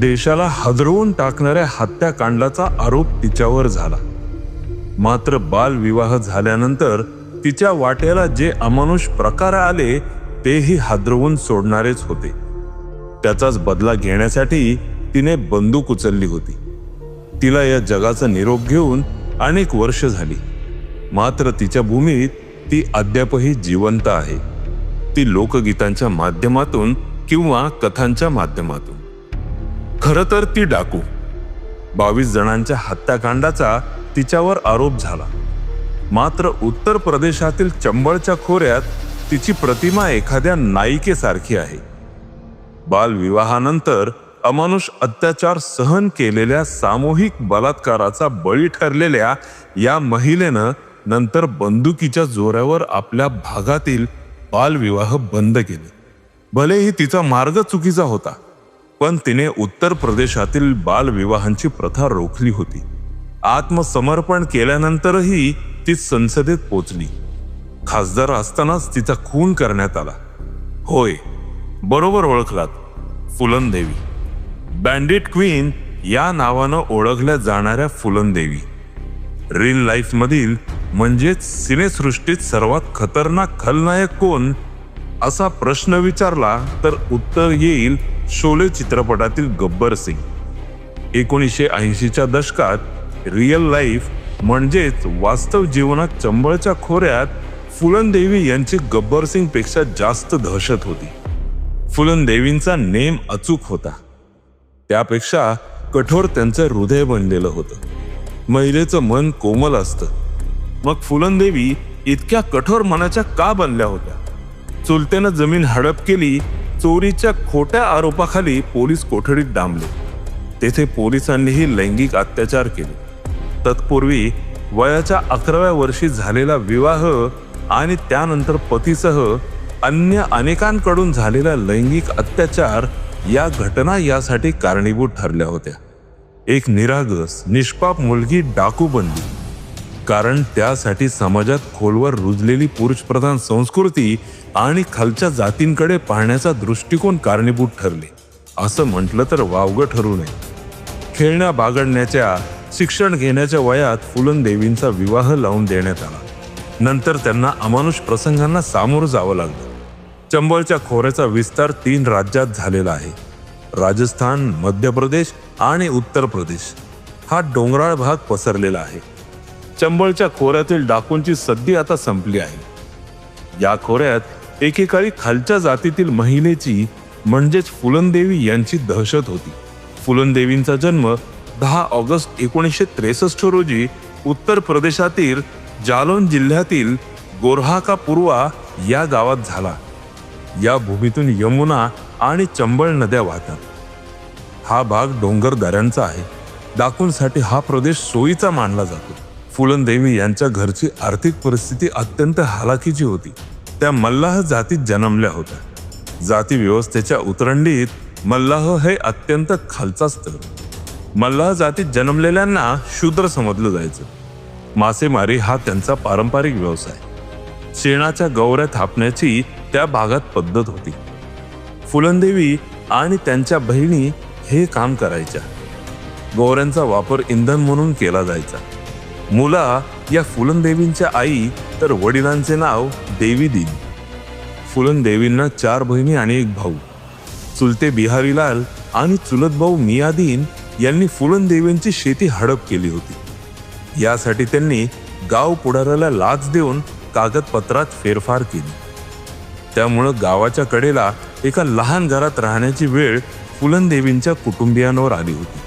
देशाला हदरवून टाकणाऱ्या हत्याकांडाचा आरोप तिच्यावर झाला. मात्र बालविवाह झाल्यानंतर तिच्या वाट्याला जे अमानुष प्रकार आले तेही हादरवून सोडणारेच होते. त्याचाच बदला घेण्यासाठी तिने बंदूक उचलली होती. तिला या जगाचा निरोप घेऊन अनेक वर्ष झाली. मात्र तिच्या भूमीत ती अद्यापही जिवंत आहे. ती लोकगीतांच्या माध्यमातून किंवा कथांच्या माध्यमातून. खरं तर ती डाकू. बावीस जणांच्या हत्याकांडाचा तिच्यावर आरोप झाला. मात्र उत्तर प्रदेशातील चंबळच्या खोऱ्यात तिची प्रतिमा एखाद्या नायिकेसारखी आहे. बालविवाहानंतर अमानुष अत्याचार सहन केलेल्या सामूहिक बलात्काराचा बळी ठरलेल्या या महिलेनं नंतर बंदुकीच्या जोरावर आपल्या भागातील बालविवाह बंद केले. भलेही तिचा मार्ग चुकीचा होता पण तिने उत्तर प्रदेशातील बालविवाहांची प्रथा रोखली होती. आत्मसमर्पण केल्यानंतरही ती संसदेत पोचली. खासदार असतानाच तिचा खून करण्यात आला. होय बरोबर ओळखलात फुलनदेवी बँडिट क्वीन या नावानं ओळखल्या जाणाऱ्या फुलनदेवी रिल लाईफमधील म्हणजेच सिनेसृष्टीत सर्वात खतरनाक खलनायक कोण? असा प्रश्न विचारला तर उत्तर येईल शोले चित्रपटातील गब्बर सिंग. एकोणीसशे ऐंशीच्या दशकात रिअल लाईफ म्हणजेच वास्तव जीवनात चंबळच्या खोऱ्यात फुलनदेवी यांची गब्बर सिंगपेक्षा जास्त दहशत होती. फुलनदेवींचा नेम अचूक होता. त्यापेक्षा कठोर त्यांचं हृदय बनलेलं होतं. महिलेचं मन कोमल असतं. मग फुलनदेवी इतक्या कठोर मनाच्या का बनल्या होत्या? चुलत्यानं जमीन हडप केली चोरीच्या खोट्या आरोपाखाली पोलीस कोठडीत डांबले. तेथे पोलिसांनीही लैंगिक अत्याचार केले. तत्पूर्वी वयाच्या अकराव्या वर्षी झालेला विवाह आणि त्यानंतर पतीसह अन्य अनेकांकडून झालेला लैंगिक अत्याचार या घटना यासाठी कारणीभूत ठरल्या होत्या. एक निरागस निष्पाप मुलगी डाकू बनली. कारण त्यासाठी समाजात खोलवर रुजलेली पुरुषप्रधान संस्कृती आणि खालच्या जातींकडे पाहण्याचा दृष्टिकोन कारणीभूत ठरले. असं म्हटलं तर वावगं ठरू नये. खेळण्या बागडण्याच्या शिक्षण घेण्याच्या वयात फुलनदेवींचा विवाह लावून देण्यात आला. नंतर त्यांना अमानुष प्रसंगांना सामोरं जावं लागलं. चंबळच्या खोऱ्याचा विस्तार तीन राज्यात झालेला आहे. राजस्थान मध्य प्रदेश आणि उत्तर प्रदेश. हा डोंगराळ भाग पसरलेला आहे. चंबळच्या खोऱ्यातील डाकूंची सद्दी आता संपली आहे. या खोऱ्यात एकेकाळी खालच्या जातीतील महिलेची म्हणजेच फुलनदेवी यांची दहशत होती. फुलनदेवींचा जन्म दहा ऑगस्ट एकोणीसशे त्रेसष्ट रोजी उत्तर प्रदेशातील जालोन जिल्ह्यातील गोरहाका पूर्वा या गावात झाला. या भूमीतून यमुना आणि चंबळ नद्या वाहतात. हा भाग डोंगर दऱ्यांचा आहे. डाकूंसाठी हा प्रदेश सोयीचा मानला जातो. फुलनदेवी यांच्या घरची आर्थिक परिस्थिती अत्यंत हालाकीची होती. त्या मल्लाह जातीत जन्मल्या होत्या. जाती व्यवस्थेच्या उतरंडीत मल्लाह हे अत्यंत खालचा स्तर मल्लाह जातीत जन्मलेल्यांना शूद्र समजलं जायचं. मासेमारी हा त्यांचा पारंपरिक व्यवसाय. शेणाच्या गौऱ्या थापण्याची त्या भागात पद्धत होती. फुलनदेवी आणि त्यांच्या बहिणी हे काम करायच्या. गौऱ्यांचा वापर इंधन म्हणून केला जायचा. मुला या फुलनदेवींच्या आई तर वडिलांचे नाव देवी दिन फुलनदेवींना चार बहिणी आणि एक भाऊ. चुलते बिहारीलाल आणि चुलत भाऊ मियादीन यांनी फुलनदेवींची शेती हडप केली होती. यासाठी त्यांनी गाव पुढाऱ्याला लाच देऊन कागदपत्रात फेरफार केली. त्यामुळं गावाच्या कडेला एका लहान घरात राहण्याची वेळ फुलनदेवींच्या कुटुंबियांवर आली होती.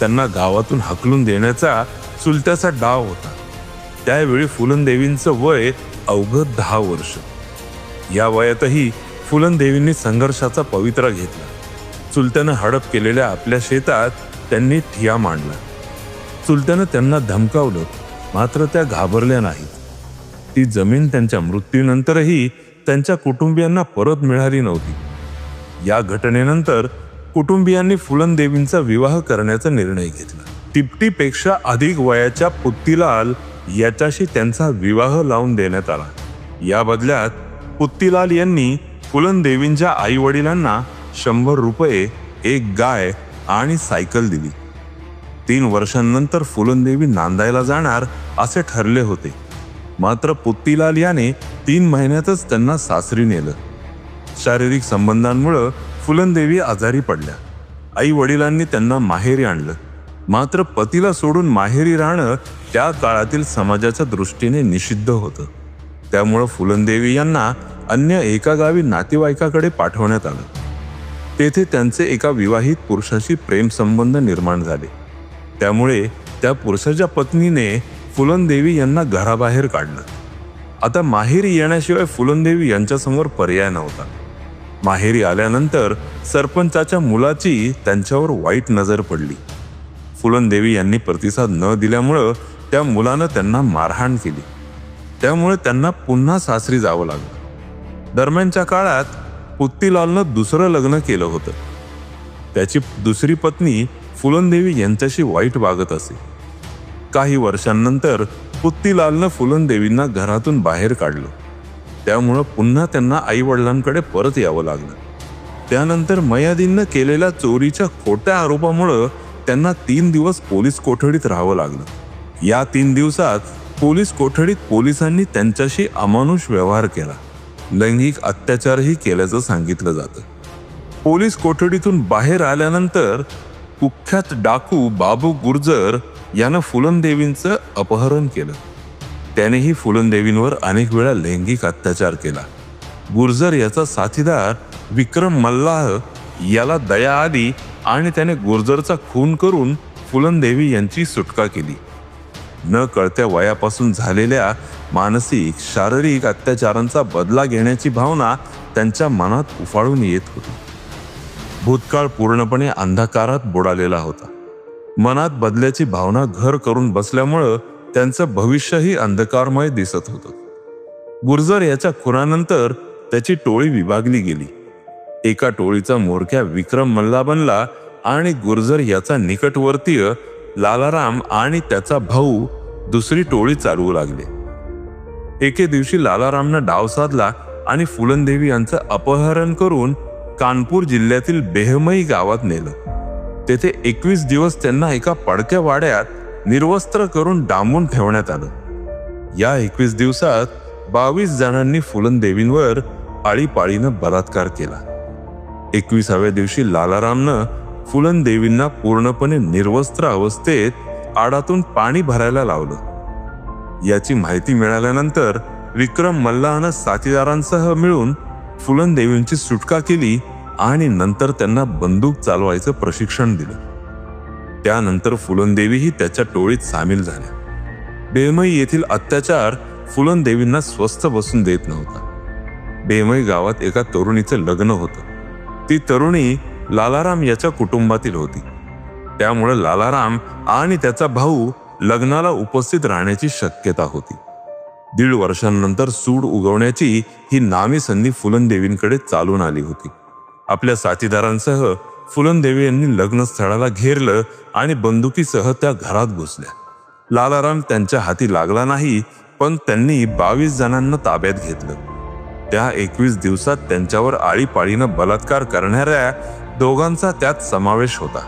त्यांना गावातून हकलून देण्याचा चुलत्याचा डाव होता. त्यावेळी फुलनदेवींचं वय अवघं दहा वर्ष. या वयातही फुलनदेवींनी संघर्षाचा पवित्रा घेतला. चुलत्यानं हडप केलेल्या आपल्या शेतात त्यांनी ठिया मांडला. चुलत्यानं त्यांना धमकावलं मात्र त्या घाबरल्या नाहीत. ती जमीन त्यांच्या मृत्यूनंतरही त्यांच्या कुटुंबियांना परत मिळाली नव्हती. या घटनेनंतर कुटुंबियांनी फुलनदेवींचा विवाह करण्याचा निर्णय घेतला. तिपटीपेक्षा अधिक वयाच्या पुत्तीलाल याच्याशी त्यांचा विवाह लावून देण्यात आला. या बदल्यात पुत्तीलाल यांनी फुलनदेवींच्या आई वडिलांना शंभर रुपये एक गाय आणि सायकल दिली. तीन वर्षांनंतर फुलनदेवी नांदायला जाणार असे ठरले होते. मात्र पुत्तीलाल याने तीन महिन्यातच त्यांना सासरी नेलं. शारीरिक संबंधांमुळं फुलनदेवी आजारी पडल्या. आई वडिलांनी त्यांना माहेरी आणलं. मात्र पतीला सोडून माहेरी राहणं त्या काळातील समाजाच्या दृष्टीने निषिद्ध होतं. त्यामुळं फुलंदेवी यांना अन्य एका गावी नातेवाईकाकडे पाठवण्यात आलं. तेथे त्यांचे एका विवाहित पुरुषाशी प्रेमसंबंध निर्माण झाले. त्यामुळे त्या पुरुषाच्या पत्नीने फुलनदेवी यांना घराबाहेर काढलं. आता माहेरी येण्याशिवाय फुलनदेवी यांच्यासमोर पर्याय नव्हता. माहेरी आल्यानंतर सरपंचाच्या मुलाची त्यांच्यावर वाईट नजर पडली. फुलनदेवी यांनी प्रतिसाद न दिल्यामुळं त्या मुलानं त्यांना मारहाण केली. त्यामुळे त्यांना पुन्हा सासरी जावं लागलं. दरम्यानच्या काळात पुत्तीलालनं दुसरं लग्न केलं होतं. त्याची दुसरी पत्नी फुलनदेवी यांच्याशी वाईट वागत असे. काही वर्षांनंतर पुत्तीलालनं फुलनदेवींना घरातून बाहेर काढलं. त्यामुळं पुन्हा त्यांना आई वडिलांकडे परत यावं लागलं. त्यानंतर मयादींनं केलेल्या चोरीच्या खोट्या आरोपामुळं त्यांना तीन दिवस पोलीस कोठडीत राहावं लागलं. या तीन दिवसात पोलीस कोठडीत पोलिसांनी त्यांच्याशी अमानुष व्यवहार केला. लैंगिक अत्याचारही केल्याचं सांगितलं जातं. पोलीस कोठडीतून बाहेर आल्यानंतर कुख्यात डाकू बाबू गुर्जर यानं फुलनदेवींचं अपहरण केलं. त्यानेही फुलनदेवींवर अनेक वेळा लैंगिक अत्याचार केला. गुर्जर याचा साथीदार विक्रम मल्लाह याला दया आली आणि त्याने गुर्जरचा खून करून फुलनदेवी यांची सुटका केली. न कळत्या वयापासून झालेल्या मानसिक शारीरिक अत्याचारांचा बदला घेण्याची भावना त्यांच्या मनात उफाळून येत होती. भूतकाळ पूर्णपणे अंधकारात बुडालेला होता. मनात बदल्याची भावना घर करून बसल्यामुळं त्यांचं भविष्यही अंधकारमय दिसत होतं. गुर्जर याच्या खुनानंतर त्याची टोळी विभागली गेली. एका टोळीचा मोरक्या विक्रम मल्ला बनला आणि गुर्जर याचा निकटवर्तीय लालाराम आणि त्याचा भाऊ दुसरी टोळी चालवू लागले. एके दिवशी लालारामनं डाव साधला आणि फुलनदेवी यांचं अपहरण करून कानपूर जिल्ह्यातील बेहमई गावात नेलं. तेथे एकवीस दिवस त्यांना एका पडक्या वाड्यात निर्वस्त्र करून डांबून ठेवण्यात आलं. या एकवीस दिवसात बावीस जणांनी फुलनदेवींवर आळीपाळीनं बलात्कार केला. एकविसाव्या दिवशी लालारामनं फुलनदेवींना पूर्णपणे निर्वस्त्र अवस्थेत आडातून पाणी भरायला लावलं. याची माहिती मिळाल्यानंतर विक्रम मल्लानं साथीदारांसह मिळून फुलनदेवींची सुटका केली आणि नंतर त्यांना बंदूक चालवायचं प्रशिक्षण दिलं. त्यानंतर फुलनदेवीही त्याच्या टोळीत सामील झाल्या. बेमई येथील अत्याचार फुलनदेवींना स्वस्थ बसून देत नव्हता. बेमई गावात एका तरुणीचं लग्न होतं. ती तरुणी लालाराम याच्या कुटुंबातील होती. त्यामुळे लालाराम आणि त्याचा भाऊ लग्नाला उपस्थित राहण्याची शक्यता होती. दीड वर्षांनंतर सूड उगवण्याची ही नामी संधी फुलनदेवींकडे चालून आली होती. आपल्या साथीदारांसह फुलनदेवी यांनी लग्नस्थळाला घेरलं आणि बंदुकीसह त्या घरात घुसल्या. लालाराम त्यांच्या हाती लागला नाही पण त्यांनी बावीस जणांना ताब्यात घेतलं. त्या एकवीस दिवसात त्यांच्यावर आळीपाळीनं बलात्कार करणाऱ्या दोघांचा त्यात समावेश होता.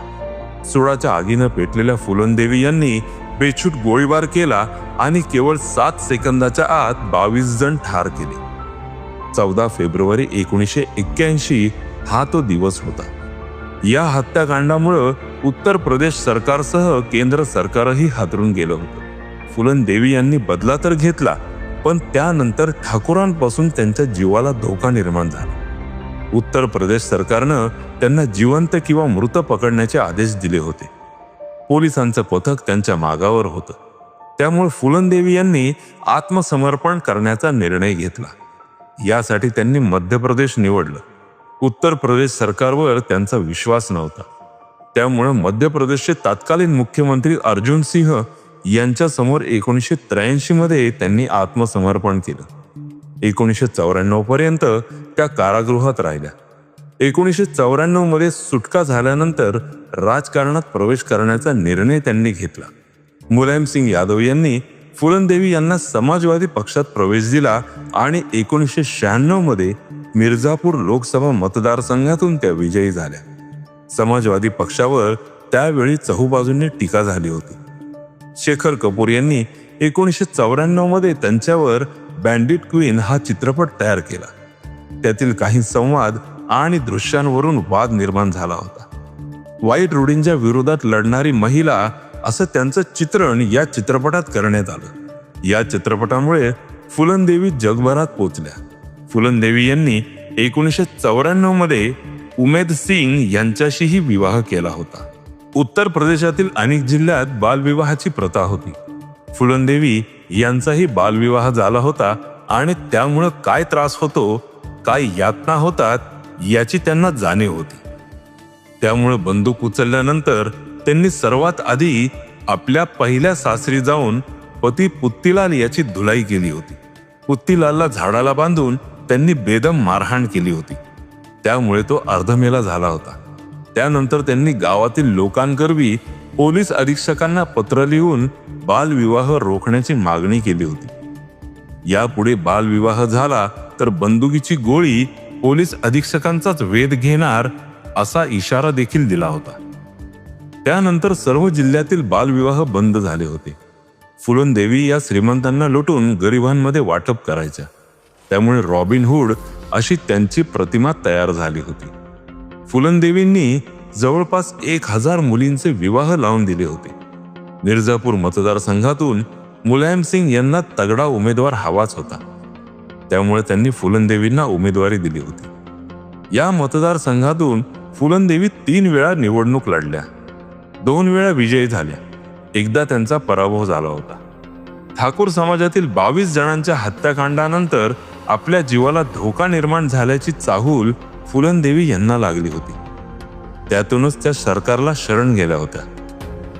सुळाच्या आगीनं पेटलेल्या फुलनदेवी यांनी बेछूट गोळीबार केला आणि केवळ सात सेकंदाच्या आत बावीस जण ठार केले. चौदा फेब्रुवारी एकोणीसशे एक्क्याऐंशी हा तो दिवस होता. या हत्याकांडामुळं उत्तर प्रदेश सरकारसह केंद्र सरकारही हादरून गेलं होतं. फुलन देवी यांनी बदला तर घेतला पण त्यानंतर ठाकूरांपासून त्यांच्या जीवाला धोका निर्माण झाला. उत्तर प्रदेश सरकारनं त्यांना जिवंत किंवा मृत पकडण्याचे आदेश दिले होते. पोलिसांचं पथक त्यांच्या मागावर होतं. त्यामुळे फुलनदेवी यांनी आत्मसमर्पण करण्याचा निर्णय घेतला. यासाठी त्यांनी मध्य प्रदेश निवडलं. उत्तर प्रदेश सरकारवर त्यांचा विश्वास नव्हता. त्यामुळे मध्य प्रदेशचे तत्कालीन मुख्यमंत्री अर्जुन सिंह यांच्या समोर एकोणीसशे त्र्याऐंशी मध्ये त्यांनी आत्मसमर्पण केलं. एकोणीसशे चौऱ्याण्णव पर्यंत त्या कारागृहात राहिल्या. एकोणीसशे चौऱ्याण्णवमध्ये सुटका झाल्यानंतर राजकारणात प्रवेश करण्याचा निर्णय त्यांनी घेतला. मुलायम सिंग यादव यांनी फुलनदेवी यांना समाजवादी पक्षात प्रवेश दिला आणि एकोणीसशे शहाण्णवमध्ये मिर्झापूर लोकसभा मतदारसंघातून त्या विजयी झाल्या. समाजवादी पक्षावर त्यावेळी चहूबाजूंनी टीका झाली होती. शेखर कपूर यांनी एकोणीसशे चौऱ्याण्णवमध्ये त्यांच्यावर बँडिट क्वीन हा चित्रपट तयार केला. त्यातील काही संवाद आणि दृश्यांवरून वाद निर्माण झाला होता. वाईट रूढींच्या विरोधात लढणारी महिला असं त्यांचं चित्रण या चित्रपटात करण्यात आलं. या चित्रपटामुळे फुलनदेवी जगभरात पोचल्या फुलनदेवी यांनी एकोणीसशे चौऱ्याण्णवमध्ये उमेद सिंग यांच्याशीही विवाह केला होता. उत्तर प्रदेशातील अनेक जिल्ह्यात बालविवाहाची प्रथा होती. फुलनदेवी यांचाही बालविवाह झाला होता आणि त्यामुळं काय त्रास होतो काय यातना होतात याची त्यांना जाणीव होती. त्यामुळे बंदूक उचलल्यानंतर त्यांनी सर्वात आधी आपल्या पहिल्या सासरी जाऊन पती पुत्तीलाल याची धुलाई केली होती. पुत्तीलालला झाडाला बांधून त्यांनी बेदम मारहाण केली होती. त्यामुळे तो अर्धमेला झाला होता. त्यानंतर त्यांनी गावातील लोकांकरवी पोलीस अधीक्षकांना पत्र लिहून बालविवाह रोखण्याची मागणी केली होती. यापुढे बालविवाह झाला तर बंदुकीची गोळी पोलीस अधीक्षकांचाच वेध घेणार असा इशारा देखील दिला होता. त्यानंतर सर्व जिल्ह्यातील बालविवाह बंद झाले होते. फुलनदेवी या श्रीमंतांना लुटून गरिबांमध्ये वाटप करायच्या त्यामुळे रॉबिन हुड अशी त्यांची प्रतिमा तयार झाली होती. फुलनदेवींनी जवळपास एक हजार मुलींचे विवाह लावून दिले होते. मिर्झापूर मतदारसंघातून मुलायम सिंग यांना तगडा उमेदवार हवाच होता. त्यामुळे त्यांनी फुलनदेवींना उमेदवारी दिली होती. या मतदारसंघातून फुलनदेवी तीन वेळा निवडणूक लढल्या. दोन वेळा विजयी झाल्या. एकदा त्यांचा पराभव झाला होता. ठाकूर समाजातील बावीस जणांच्या हत्याकांडानंतर आपल्या जीवाला धोका निर्माण झाल्याची चाहूल फुलनदेवी यांना लागली होती. त्यातूनच त्या सरकारला शरण गेल्या होत्या.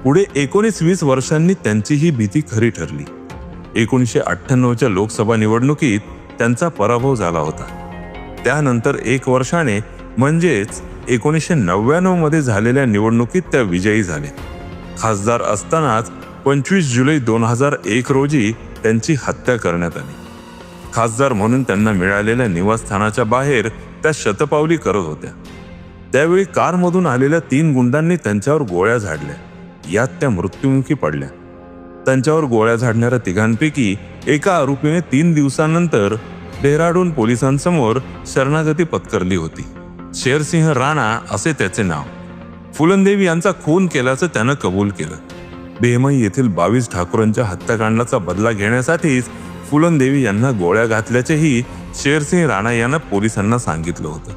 पुढे एकोणीस वीस वर्षांनी त्यांची ही भीती खरी ठरली. एकोणीसशे अठ्ठ्याण्णवच्या लोकसभा निवडणुकीत त्यांचा पराभव झाला होता. त्यानंतर एक वर्षाने म्हणजेच एकोणीसशे नव्याण्णवमध्ये झालेल्या निवडणुकीत त्या विजयी झाले खासदार असतानाच पंचवीस जुलै दोन हजार एक रोजी त्यांची हत्या करण्यात आली. खासदार म्हणून त्यांना मिळालेल्या निवासस्थानाच्या बाहेर त्या शतपावली करत होत्या. त्यावेळी कारमधून आलेल्या तीन गुंडांनी त्यांच्यावर गोळ्या झाडल्या. यात त्या मृत्युमुखी पडल्या. त्यांच्यावर गोळ्या झाडणाऱ्या तिघांपैकी एका आरोपीने तीन दिवसानंतर डेहराडून पोलिसांसमोर शरणागती पत्करली होती. शेरसिंह राणा असे त्याचे नाव. फुलनदेवी यांचा खून केल्याचं त्यानं कबूल केलं. बेहमई येथील बावीस ठाकूरांच्या हत्याकांडाचा बदला घेण्यासाठीच फुलनदेवी यांना गोळ्या घातल्याचेही शेरसिंह राणा यानं पोलिसांना सांगितलं होतं.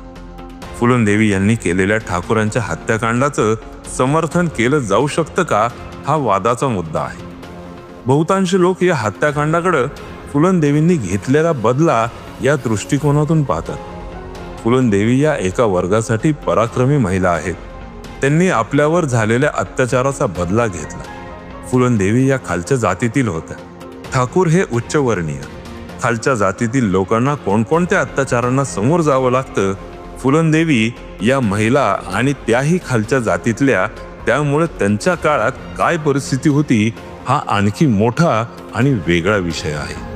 फुलनदेवी यांनी केलेल्या ठाकूरांच्या हत्याकांडाचं समर्थन केलं जाऊ शकतं का हा वादाचा मुद्दा आहे. बहुतांश लोक या हत्याकांडाकडं फुलनदेवींनी घेतलेला बदला या दृष्टिकोनातून पाहतात. फुलनदेवी या एका वर्गासाठी पराक्रमी महिला आहेत. त्यांनी आपल्यावर झालेल्या अत्याचाराचा बदला घेतला. फुलनदेवी या खालच्या जातीतील होत्या. ठाकूर हे उच्चवर्णीय. खालच्या जातीतील लोकांना कोणकोणत्या अत्याचारांना समोर जावं लागतं? फुलनदेवी या महिला आणि त्याही खालच्या जातीतल्या त्यामुळे त्यांच्या काळात काय परिस्थिती होती? हा आणखी मोठा आणि वेगळा विषय आहे.